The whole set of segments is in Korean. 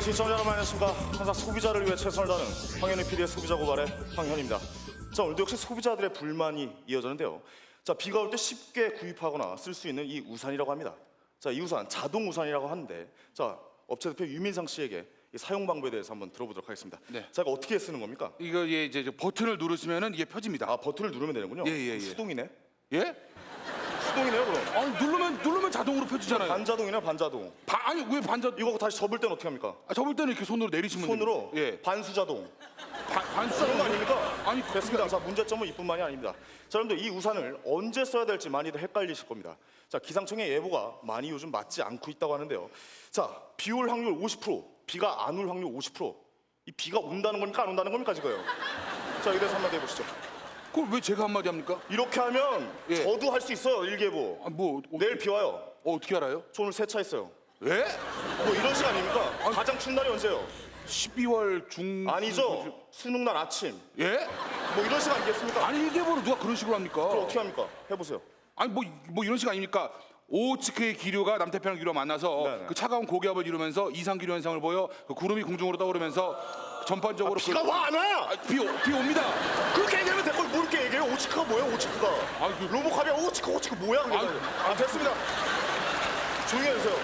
자, 시청자 여러분 안녕하십니까. 항상 소비자를 위해 최선을 다하는 황현희 PD의 소비자 고발의 황현입니다. 자, 오늘도 역시 소비자들의 불만이 이어졌는데요. 자, 비가 올 때 쉽게 구입하거나 쓸 수 있는 이 우산이라고 합니다. 자, 이 우산 자동 우산이라고 하는데, 자, 업체 대표 유민상 씨에게 이 사용 방법에 대해서 한번 들어보도록 하겠습니다. 네. 자, 이거 어떻게 쓰는 겁니까? 이거 예, 이제 저 버튼을 누르시면은 이게 펴집니다. 아, 버튼을 누르면 되는군요. 예, 예, 예. 수동이네. 예? 수동이네요, 그럼. 아니 누르면 누르면 자동으로 펴지잖아요. 반자동이네, 반자동. 반 아니 왜 반자? 이거 다시 접을 때는 어떻게 합니까? 아, 접을 때는 이렇게 손으로 내리시면 손으로 됩니다. 예. 반수자동. 반 반수 그런 거 아닙니까? 아니 됐습니다. 자, 문제점은 이뿐만이 아닙니다. 자, 여러분들 이 우산을 언제 써야 될지 많이들 헷갈리실 겁니다. 자, 기상청의 예보가 많이 요즘 맞지 않고 있다고 하는데요. 자, 비 올 확률 50%, 비가 안 올 확률 50%. 이 비가 온다는 겁니까? 안 온다는 겁니까, 지금? 자, 이대해서 한마디 해보시죠. 그걸 왜 제가 한마디 합니까? 이렇게 하면 예. 저도 할 수 있어요, 일기예보. 아, 뭐 어, 내일 비 와요. 어, 어떻게 알아요? 저 오늘 세차했어요. 예? 뭐 이런 시간 아닙니까? 가장 추운 날이 언제예요? 12월 중 아니죠. 수능 날 아침. 예? 뭐 이런 시간 아니겠습니까? 아니 일개보를 누가 그런 식으로 합니까? 그럼 어떻게 합니까? 해보세요. 아니 뭐 뭐 이런 식아 아닙니까? 오츠크의 기류가 남태평양 기류와 만나서 네네. 그 차가운 고기압을 이루면서 이상 기류 현상을 보여 그 구름이 공중으로 떠오르면서 전반적으로 그- 비가 와안 와? 아, 비, 오- 비 옵니다. 그렇게 얘기하면 될걸 모르게 얘기해요. 오치크가 뭐예요? 오치크가. 아, 그- 로보캅이 오치크 오치크 뭐야? 그게. 아, 아, 됐습니다. 조용히 해주세요.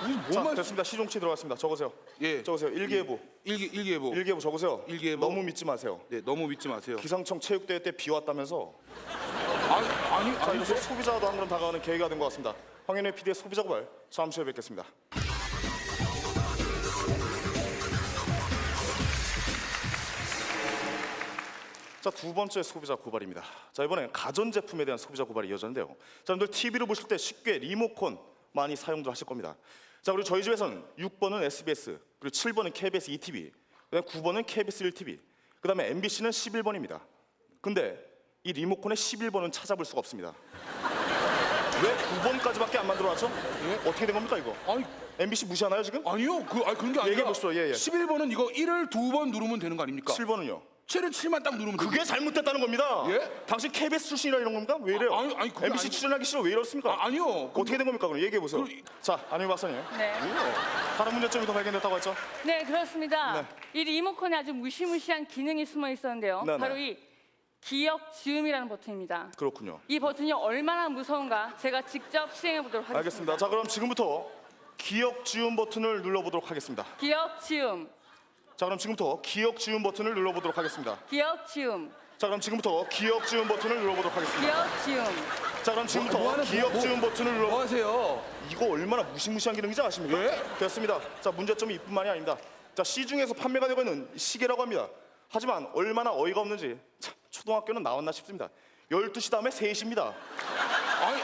자, 뭐만 됐습니다. 시종치 들어갔습니다. 적으세요. 예. 적으세요. 일기예보. 일기 일기예보. 일기예보 적으세요. 일기예보. 너무 믿지 마세요. 네, 너무 믿지 마세요. 기상청 체육대회 때 비 왔다면서. 아니 아니 자, 아니 이로써 소비자도 한 걸음 다가가는 계기가 된 것 같습니다. 황현의 PD의 소비자 고발 잠시 후에 뵙겠습니다. 자, 두 번째 소비자 고발입니다. 자, 이번엔 가전제품에 대한 소비자 고발이 이어졌는데요. 자, 여러분들 TV를 보실 때 쉽게 리모컨 많이 사용들 하실 겁니다. 자, 그리고 저희 집에서는 6번은 SBS, 그리고 7번은 KBS ETV, 그다음에 9번은 KBS 1TV, 그 다음에 MBC는 11번입니다. 근데 이 리모컨의 11번은 찾아볼 수가 없습니다. 왜 9번까지밖에 안 만들어놨죠? 예? 어떻게 된 겁니까 이거? 아니 MBC 무시하나요 지금? 아니요. 그 아니 그런 게 아니라 얘기해 보시죠. 예, 예. 11번은 이거 1을 두 번 누르면 되는 거 아닙니까? 7번은요? 7은 7만 딱 누르면 그게 잘못됐다는 겁니다. 예? 당신 KBS 출신이라 이런 겁니까? 왜 이래요? 아, 아니, 아니, 그게 MBC 아니- 출연하기 싫어 왜 이렇습니까? 아, 아니요. 어떻게 된 겁니까? 그럼 얘기해 보세요. 그- 자, 안유 박사님. 네. 다른 문제점이 더 발견됐다고 했죠? 네, 그렇습니다. 네. 이 리모컨에 아주 무시무시한 기능이 숨어 있었는데요. 네 네. 바로 이 기억 지음이라는 버튼입니다. 그렇군요. 이 버튼이 얼마나 무서운가 제가 직접 시행해 보도록 하겠습니다. 알겠습니다. 자, 그럼 지금부터 기억 지운 버튼을 눌러 보도록 하겠습니다. 기억 지음, 자, 그럼 지금부터 기억 지운 버튼을 눌러보도록 하겠습니다. 기억 지음, 자, 그럼 지금부터 기억 지운 버튼을 눌러보도록 하겠습니다. 기억 지음. 자, 그럼 지금부터 뭐 하는- 기억 뭐- 지운 버튼을 눌러. 뭐 하세요? 이거 얼마나 무시무시한 기능인지 아십니까? 예? 됐습니다. 자 문제점이 이뿐만이 아닙니다. 자 시중에서 판매가 되고 있는 시계라고 합니다. 하지만 얼마나 어이가 없는지 참, 초등학교는 나왔나 싶습니다. 12시 다음에 3시입니다. 아니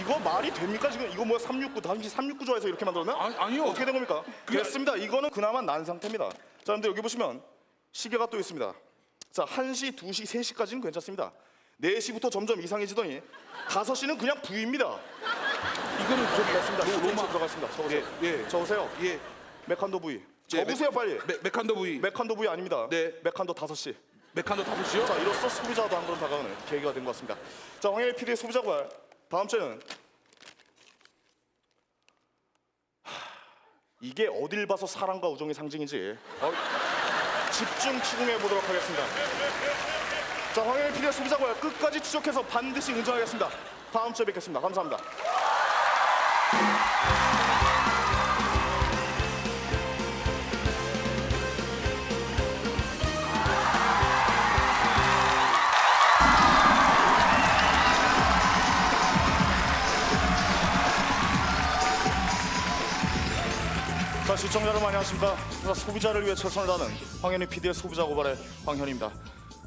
이거 말이 됩니까 지금? 이거 뭐야 369 당시 369 좋아해서 이렇게 만들었나? 아니, 아니요. 어떻게 된 겁니까? 됐습니다. 이거는 그나마 난 상태입니다. 자 여러분들 여기 보시면 시계가 또 있습니다. 자 1시, 2시, 3시까지는 괜찮습니다. 4시부터 점점 이상해지더니 5시는 그냥 부입니다. 이거는 좀 됐습니다. 로- 로마 들어갔습니다. 적으세요. 예, 예. 적으세요. 예. 메칸도 부위. 예, 적으세요 빨리. 메, 메칸더 부위. 메칸도 부위 아닙니다. 네. 메칸도 5시. 메칸더 타보시요. 자 이로써 소비자도 한 걸음 다가오는 계기가 된 것 같습니다. 자 황현희 PD의 소비자 고발 다음 주에는 하, 이게 어딜 봐서 사랑과 우정의 상징인지 어, 집중 추궁해 보도록 하겠습니다. 자 황현희 PD의 소비자 고발 끝까지 추적해서 반드시 인정하겠습니다. 다음 주에 뵙겠습니다. 감사합니다. 자 시청자 여러분 안녕하십니까? 자, 소비자를 위해 최선을 다하는 황현희 PD의 소비자 고발의 황현입니다.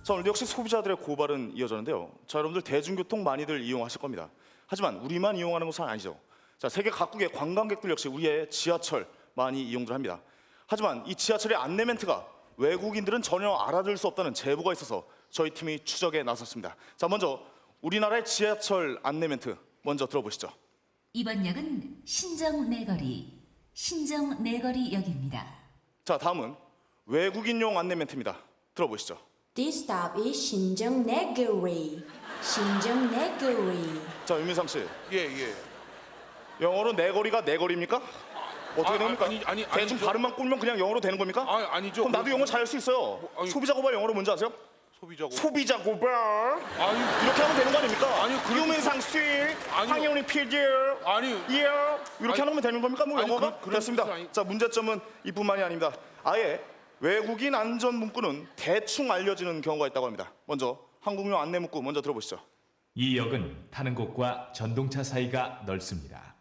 자 오늘 역시 소비자들의 고발은 이어졌는데요. 자 여러분들 대중교통 많이들 이용하실 겁니다. 하지만 우리만 이용하는 것은 아니죠. 자 세계 각국의 관광객들 역시 우리의 지하철 많이 이용들 합니다. 하지만 이 지하철의 안내 멘트가 외국인들은 전혀 알아들을 수 없다는 제보가 있어서 저희 팀이 추적에 나섰습니다. 자 먼저 우리나라의 지하철 안내 멘트 먼저 들어보시죠. 이번 역은 신정 내거리, 신정 내거리역입니다. 자 다음은 외국인용 안내 멘트입니다 들어보시죠 This stop is 신정 내거리. 신정 내거리. 자 유민상 씨 예 예. 영어로 내거리가 내거리입니까? 어떻게 아, 됩니까? 아니, 아니, 대충 아니죠. 발음만 꾸면 그냥 영어로 되는 겁니까? 아, 아니죠. 그럼 나도 영어 잘 할 수 있어요. 아니- 소비자 고발 영어로 뭔지 아세요? 소비자고. 소비자 고발. 아니, 이렇게 하면 되는 거 아닙니까? 아니요, 그래도- 유민상 씨, 아니요. 황영리 PD, 아니요. 예, 이렇게 아니- 하면 되는 겁니까? 뭐 아니, 영어가 그- 그런 됐습니다. 아니- 자 문제점은 이뿐만이 아닙니다. 아예 외국인 안전 문구는 대충 알려지는 경우가 있다고 합니다. 먼저 한국용 안내 문구 먼저 들어보시죠. 이 역은 타는 곳과 전동차 사이가 넓습니다.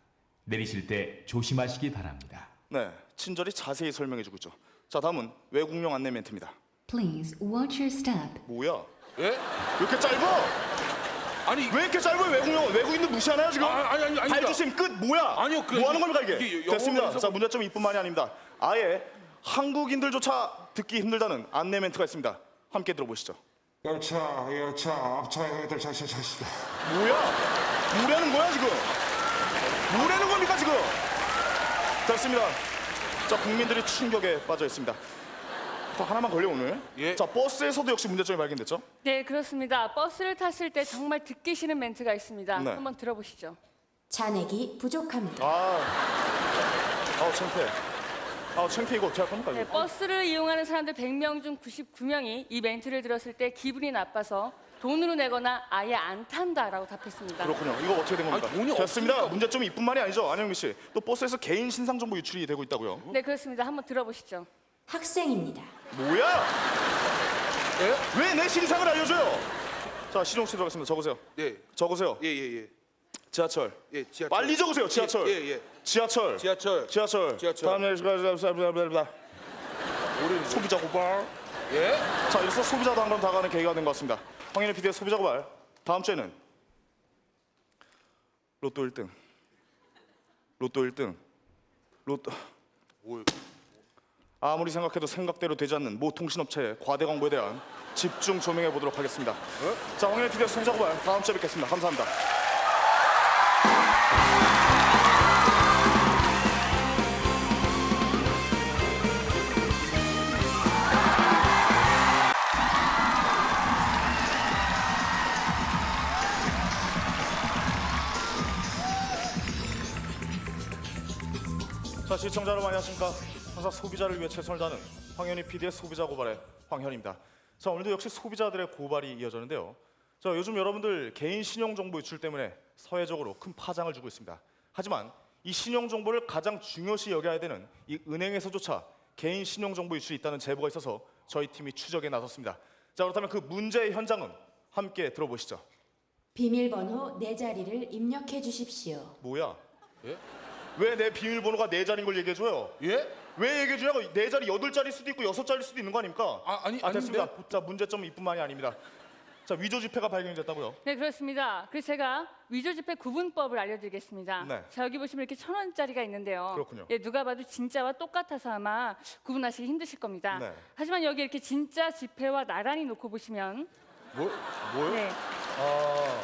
내리실 때 조심하시기 바랍니다. 네, 친절히 자세히 설명해주고 있죠. 자 다음은 외국용 안내 멘트입니다. Please watch your step. 뭐야? 예? 왜 이렇게 짧아? 아니, 왜 이렇게 짧아요 외국용? 외국인들 무시하나요 지금? 아, 아니, 아니, 아닙니다. 발주심 끝 뭐야? 아니요, 그- 뭐 하는 겁니까 이게? 이게 영어로 됐습니다. 해서 자 뭐- 문제점 이뿐만이 아닙니다. 아예 한국인들조차 듣기 힘들다는 안내 멘트가 있습니다. 함께 들어보시죠. 열차 열차 앞차들 자시 자시다 뭐야? 뭐라는 거야 지금? 뭐라는 겁니까 지금? 됐습니다. 자 국민들이 충격에 빠져 있습니다. 또 하나만 걸려 오늘. 예. 자 버스에서도 역시 문제점이 발견됐죠. 네, 그렇습니다. 버스를 탔을 때 정말 듣기 싫은 멘트가 있습니다. 네. 한번 들어보시죠. 잔액이 부족합니다. 아, 아우 창피해. 아우 창피해 이거 어떻게 할 겁니까 네, 이거? 버스를 이용하는 사람들 100명 중 99명이 이 멘트를 들었을 때 기분이 나빠서 돈으로 내거나 아예 안 탄다라고 답했습니다. 그렇군요. 이거 어떻게 된 겁니까? 아니, 돈이 됐습니다. 없으니까. 문제점이 이뿐만이 아니죠. 안영미 씨. 또 버스에서 개인 신상 정보 유출이 되고 있다고요. 네, 그렇습니다. 한번 들어보시죠. 학생입니다. 뭐야? 예? 왜 내 신상을 알려줘요? 자, 시종 씨 들어가겠습니다. 적으세요. 예. 적으세요. 예, 예, 예. 지하철. 예, 지하철. 빨리 적으세요. 지하철. 예, 예. 지하철. 지하철. 지하철. 지하철. 다음에 소비자 고발. 예? 자, 이로써 소비자도 한번 다가가는 계기가 된 것 같습니다. 황현희 PD의 소비자 고발. 다음 주에는 로또 1등. 로또 1등. 로또 뭐 아무리 생각해도 생각대로 되지 않는 모 통신업체의 과대 광고에 대한 집중 조명해 보도록 하겠습니다. 자, 황현희 PD의 소비자 고발 다음 주에 뵙겠습니다. 감사합니다. 자 시청자 여러분 안녕하십니까 항상 소비자를 위해 최선을 다하는 황현희 PD의 소비자 고발의 황현입니다 자 오늘도 역시 소비자들의 고발이 이어졌는데요 자 요즘 여러분들 개인 신용 정보 유출 때문에 사회적으로 큰 파장을 주고 있습니다 하지만 이 신용 정보를 가장 중요시 여겨야 되는 이 은행에서조차 개인 신용 정보 유출이 있다는 제보가 있어서 저희 팀이 추적에 나섰습니다 자 그렇다면 그 문제의 현장은 함께 들어보시죠 비밀번호 네 자리를 입력해 주십시오. 뭐야 예? 왜 내 비밀번호가 네 자리인 걸 얘기해줘요 예? 왜 얘기해 주냐고 네 자리 여덟 자리일 수도 있고 여섯 자리일 수도 있는 거 아닙니까? 아, 아니, 아 됐습니다. 아닌데? 자 문제점은 이뿐만이 아닙니다. 자 위조 지폐가 발견이 됐다고요. 네, 그렇습니다. 그래서 제가 위조 지폐 구분법을 알려드리겠습니다. 네. 자, 여기 보시면 이렇게 천 원짜리가 있는데요. 그렇군요. 예, 누가 봐도 진짜와 똑같아서 아마 구분하시기 힘드실 겁니다. 네. 하지만 여기 이렇게 진짜 지폐와 나란히 놓고 보시면 뭐 뭐요? 네. 아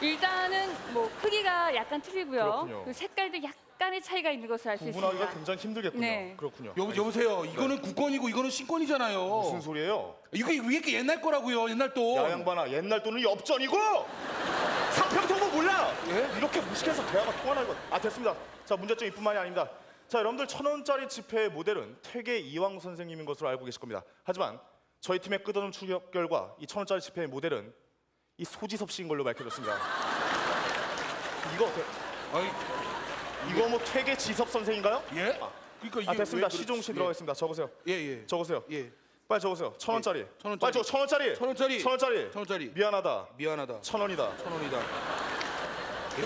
일단은 뭐 크기가 약간 틀리고요. 그렇군요. 색깔도 약간 의 차이가 있는 것을 알 수 구분하기가 있습니다. 굉장히 힘들겠군요. 네. 그렇군요. 여, 여보세요. 이거는 국권이고 이거는 신권이잖아요. 무슨 소리예요? 이게 왜 이렇게 옛날 거라고요? 옛날 돈. 야 양반아 옛날 돈은 엽전이고 상평통보 몰라. 예? 이렇게 무식해서 대화가 통하나 이거. 아 됐습니다. 자 문제점 이뿐만이 아닙니다. 자 여러분들 천 원짜리 지폐의 모델은 퇴계 이왕 선생님인 것으로 알고 계실 겁니다. 하지만 저희 팀의 끝없는 추적 결과 이 천 원짜리 지폐의 모델은 이 소지섭 씨인 걸로 밝혀졌습니다. 이거 어때? 아니, 이거 뭐 퇴계 지섭 선생인가요? 예? 그러니까 이게 아 됐습니다. 왜 시종 씨 그렇지? 들어가겠습니다. 적으세요. 예, 예. 적으세요. 예. 빨리 적으세요. 천 원짜리. 천 원짜리. 빨리 적어. 천 원짜리. 천 원짜리. 천 원짜리. 천 원짜리. 미안하다. 미안하다. 천 원이다. 천 원이다.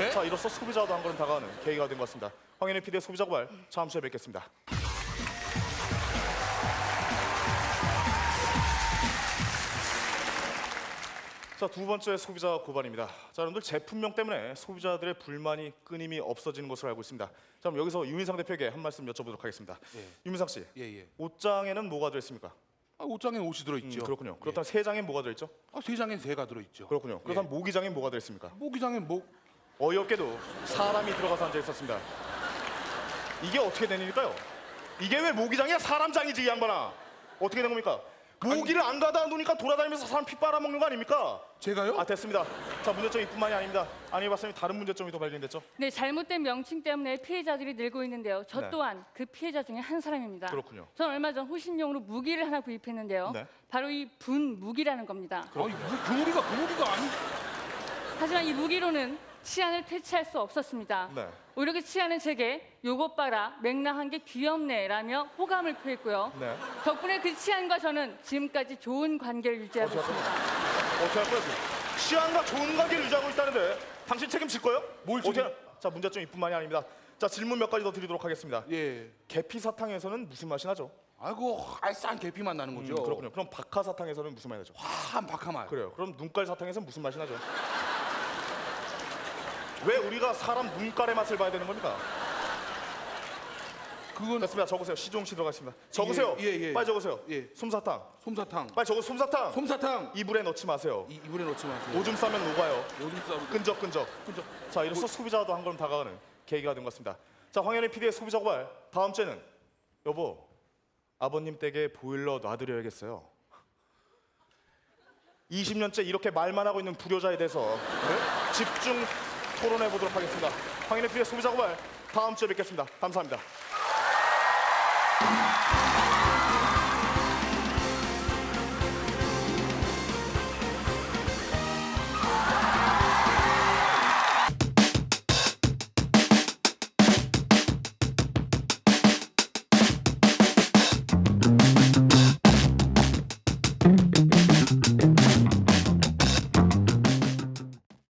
예? 자 이로써 소비자도 한 걸음 다가가는 계기가 된 것 같습니다. 황현희 PD의 소비자 고발 다음 주에 뵙겠습니다. 자 두 번째 소비자 고발입니다. 자 여러분들 제품명 때문에 소비자들의 불만이 끊임이 없어지는 것으로 알고 있습니다. 자 그럼 여기서 유민상 대표에게 한 말씀 여쭤보도록 하겠습니다. 예. 유민상 씨, 예, 예. 옷장에는 뭐가 들어있습니까? 아, 옷장에 옷이 들어 있죠. 음, 그렇군요. 그렇다면 세 장엔 뭐가 들어있죠? 아, 세 장엔 새가 들어 있죠. 그렇군요. 그렇다면 모기장엔 뭐가 들어있습니까? 모기장엔 뭐 어이없게도 사람이 들어가서 앉아 있었습니다. 이게 어떻게 된 일일까요? 이게 왜 모기장이야 사람장이지 이 양반아? 어떻게 된 겁니까? 모기를 안 가다 놓으니까 돌아다니면서 사람 피 빨아먹는 거 아닙니까? 제가요? 아 됐습니다. 자 문제점 이 뿐만이 아닙니다. 아니 봤으니 다른 문제점이 더 발견됐죠? 네, 잘못된 명칭 때문에 피해자들이 늘고 있는데요. 저 네. 또한 그 피해자 중에 한 사람입니다. 그렇군요. 전 얼마 전 호신용으로 무기를 하나 구입했는데요. 네. 바로 이 분 무기라는 겁니다. 아니 무슨 그 무기가 그 무기가 아니. 하지만 이 무기로는 치안을 퇴치할 수 없었습니다. 네. 그 치안은 제게 요것 봐라 맹랑한 게 귀엽네라며 호감을 표했고요. 네. 덕분에 그 치안과 저는 지금까지 좋은 관계를 유지하고 있습니다. 어떻게 할 거야? 지금? 치안과 좋은 관계를 유지하고 있다는데 당신 책임질 거예요? 뭘 어떻게? 책임- 자 문제점 이 뿐만이 아닙니다. 자 질문 몇 가지 더 드리도록 하겠습니다. 예. 계피 사탕에서는 무슨 맛이 나죠? 아이고 알싸한 계피만 나는 거죠. 음, 그렇군요. 그럼 박하 사탕에서는 무슨 맛이 나죠? 화한 박하말. 그래요. 그럼 눈깔 사탕에서는 무슨 맛이 나죠? 왜 우리가 사람 눈깔의 맛을 봐야 되는 겁니까? 그건 됐습니다. 적으세요. 시종 씨 들어가겠습니다. 적으세요. 예, 예. 빨리 적으세요. 예. 솜사탕. 솜사탕. 빨리 적으세요. 솜사탕. 솜사탕. 이불에 넣지 마세요. 이 이불에 넣지 마세요. 오줌 싸면 녹아요. 오줌 싸고. 끈적끈적. 끈적. 자, 이로써 소비자도 한 걸음 다가가는 계기가 된 것 같습니다. 자, 황현희 PD의 소비자 고발. 다음 주에는 여보, 아버님 댁에 보일러 놔드려야겠어요. 20년째 이렇게 말만 하고 있는 불효자에 대해서 네? 집중 토론해 보도록 하겠습니다. 황현희 PD의 소비자 고발. 다음 주에 뵙겠습니다. 감사합니다.